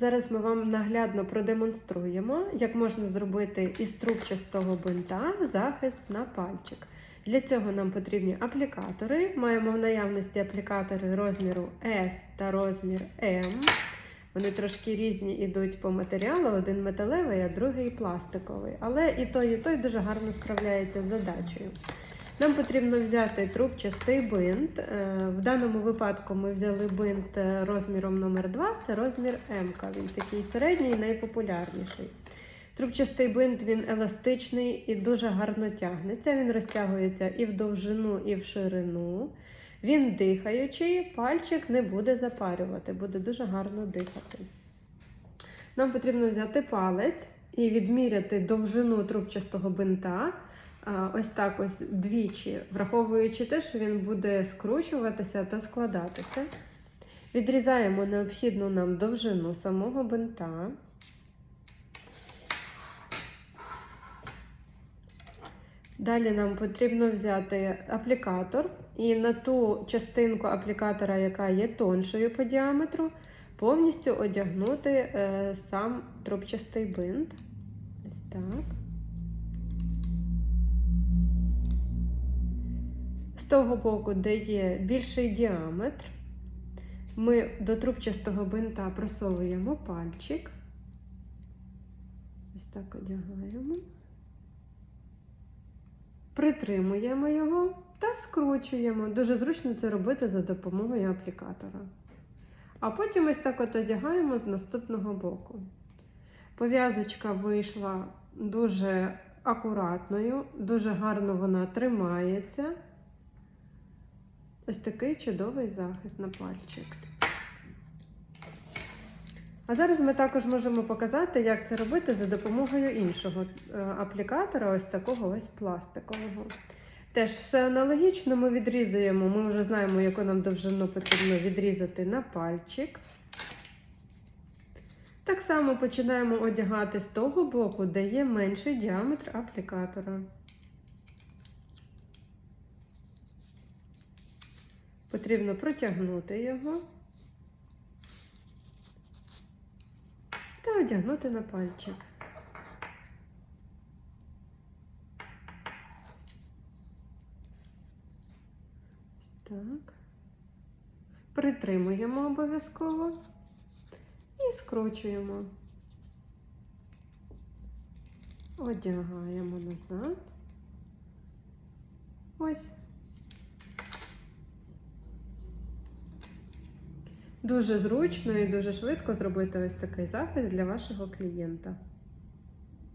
Зараз ми вам наглядно продемонструємо, як можна зробити із трубчастого бинта захист на пальчик. Для цього нам потрібні аплікатори. Маємо в наявності аплікатори розміру S та розмір M. Вони трошки різні йдуть по матеріалу, один металевий, а другий пластиковий. Але і той, і той дуже гарно справляється з задачею. Нам потрібно взяти трубчастий бинт. Е, В даному випадку ми взяли бинт е, розміром номер 2 це розмір М. Він такий середній, найпопулярніший. Трубчастий бинт він еластичний і дуже гарно тягнеться. Він розтягується і в довжину, і в ширину. Він дихаючий, пальчик не буде запарювати, буде дуже гарно дихати. Нам потрібно взяти палець і відміряти довжину трубчастого бинта. Ось так ось двічі, враховуючи те, що він буде скручуватися та складатися. Відрізаємо необхідну нам довжину самого бинта. Далі нам потрібно взяти аплікатор і на ту частинку аплікатора, яка є тоншою по діаметру, повністю одягнути е, сам трубчастий бинт. Ось так. Того боку, де є більший діаметр, ми до трубчастого бинта просовуємо пальчик. Ось так одягаємо. Притримуємо його та скручуємо. Дуже зручно це робити за допомогою аплікатора. А потім ось так от одягаємо з наступного боку. Пов'язочка вийшла дуже акуратною, дуже гарно вона тримається. Ось такий чудовий захист на пальчик. А зараз ми також можемо показати, як це робити за допомогою іншого е, аплікатора, ось такого ось пластикового. Теж все аналогічно ми відрізуємо, ми вже знаємо, яку нам довжину потрібно відрізати на пальчик. Так само починаємо одягати з того боку, де є менший діаметр аплікатора. Потрібно протягнути його. та одягнути на пальчик. Так. Притримуємо обов'язково і скручуємо. Одягаємо назад. Ось. Дуже зручно і дуже швидко зробити ось такий захист для вашого клієнта.